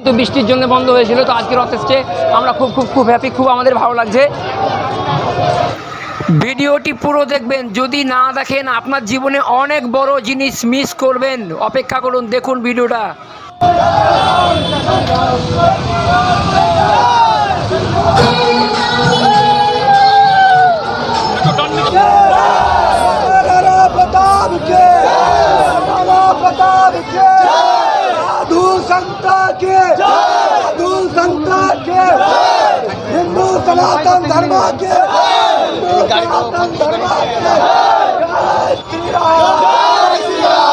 কিন্তু বৃষ্টির জন্য বন্ধ হয়েছিল, তো আজকের অথেষ্টে আমরা খুব খুব খুব হ্যাপি খুব আমাদের ভালো লাগছে। ভিডিওটি পুরো দেখবেন, যদি না দেখেন আপনার জীবনে অনেক বড় জিনিস মিস করবেন। অপেক্ষা করুন, দেখুন ভিডিওটা। संता के हिंदू संता के हिंदू सनातन धर्म के हिंदू सनातन धर्म के जय Shri Ram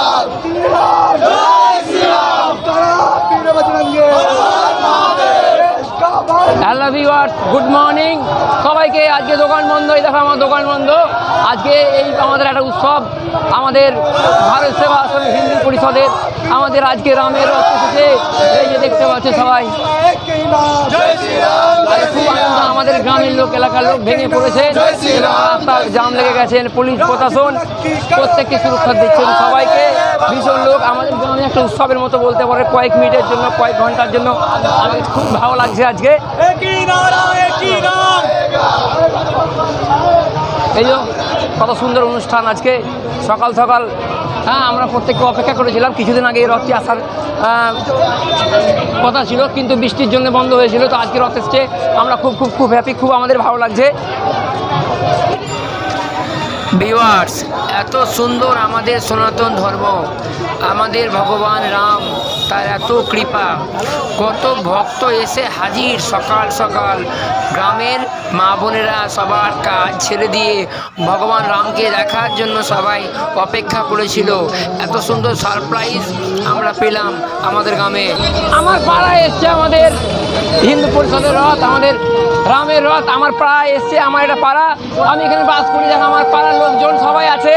hello viewers good morning সবাইকে আজকে দোকান বন্ধ, এই দেখো আমার দোকান বন্ধ। আজকে এই আমাদের একটা উৎসব, আমাদের ভারত সেবা আসল হিন্দু পরিষদের, আমাদের আজকে রামের এসেছে। এই যে দেখতে পাচ্ছে সবাই। আমাদের গ্রামের লোক, এলাকার লোক ভেঙে পড়েছে। রাস্তা জাম লেগে গেছেন পুলিশ প্রশাসন প্রত্যেককে সুরক্ষা দিচ্ছেন সবাইকে ভীষণ লোক, আমাদের গ্রামে একটা উৎসবের মতো বলতে পারে, কয়েক মিনিটের জন্য, কয়েক ঘণ্টার জন্য। আমাকে খুব ভালো লাগছে আজকে। এই কত সুন্দর অনুষ্ঠান আজকে। সকাল সকাল হ্যাঁ আমরা প্রত্যেককে অপেক্ষা করেছিলাম। কিছুদিন আগে এই রথটি আসার কথা ছিল, কিন্তু বৃষ্টির জন্য বন্ধ হয়েছিল, তো আজকে রথ এসছে। আমরা খুব খুব খুব হ্যাপি খুব আমাদের ভালো লাগছে। ভিউয়ার্স, এত সুন্দর আমাদের সনাতন ধর্ম, আমাদের ভগবান রাম, তার এত কৃপা। কত ভক্ত এসে হাজির সকাল সকাল। গ্রামের মা বোনেরা সবার কাজ ছেড়ে দিয়ে ভগবান রামকে দেখার জন্য সবাই অপেক্ষা করেছিল। এত সুন্দর সারপ্রাইজ আমরা পেলাম আমাদের গ্রামে। আমার পাড়ায় এসছে আমাদের হিন্দু পরিষদের রথ, আমাদের রামের রথ, আমার পাড়ায় এসছে, আমার এটা পাড়া। আমি এখানে বাস করি দেখো আমার পাড়ার লোকজন সবাই আছে।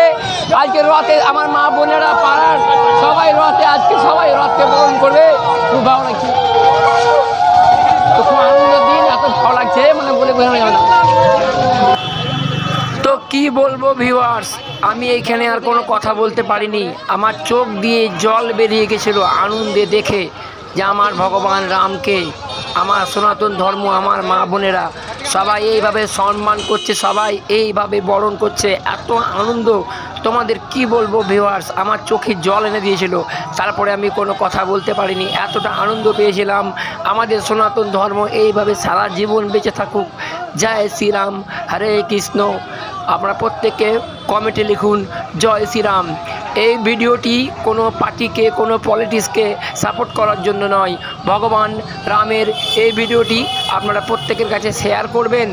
আজকে রথে আমার মা বোনেরা পাড়ার সবাই রথে, আজকে সবাই রথকে বরণ করবে। খুব ভালো লাগছে। খুব আনন্দের দিন, এত ভালো লাগছে মানে বলে বোঝানো যাবে না। তো কি বলব ভিউয়ার্স আমি এইখানে আর কোনো কথা বলতে পারিনি। আমার চোখ দিয়ে জল বেরিয়ে গেছিল আনন্দে দেখে যে আমার ভগবান রামকে আমার সনাতন ধর্ম, আমার মা বোনেরা সবাই এইভাবে সম্মান করছে, সবাই এইভাবে বরণ করছে। এত আনন্দ। তোমাদের কি বলব ভিউয়ার্স আমার চোখে জল এনে দিয়েছিল। তারপরে আমি কোনো কথা বলতে পারিনি। এতটা আনন্দ পেয়েছিলাম। আমাদের সনাতন ধর্ম এইভাবে সারা জীবন বেঁচে থাকুক। জয় শ্রীরাম। হরে কৃষ্ণ। আপনারা প্রত্যেকে কমেন্টে লিখুন, জয় শ্রীরাম। এই ভিডিওটি কোনো পার্টিকে, কোনো পলিটিক্সকে সাপোর্ট করার জন্য নয়। ভগবান রামের এই ভিডিওটি আপনারা প্রত্যেকের কাছে শেয়ার করবেন।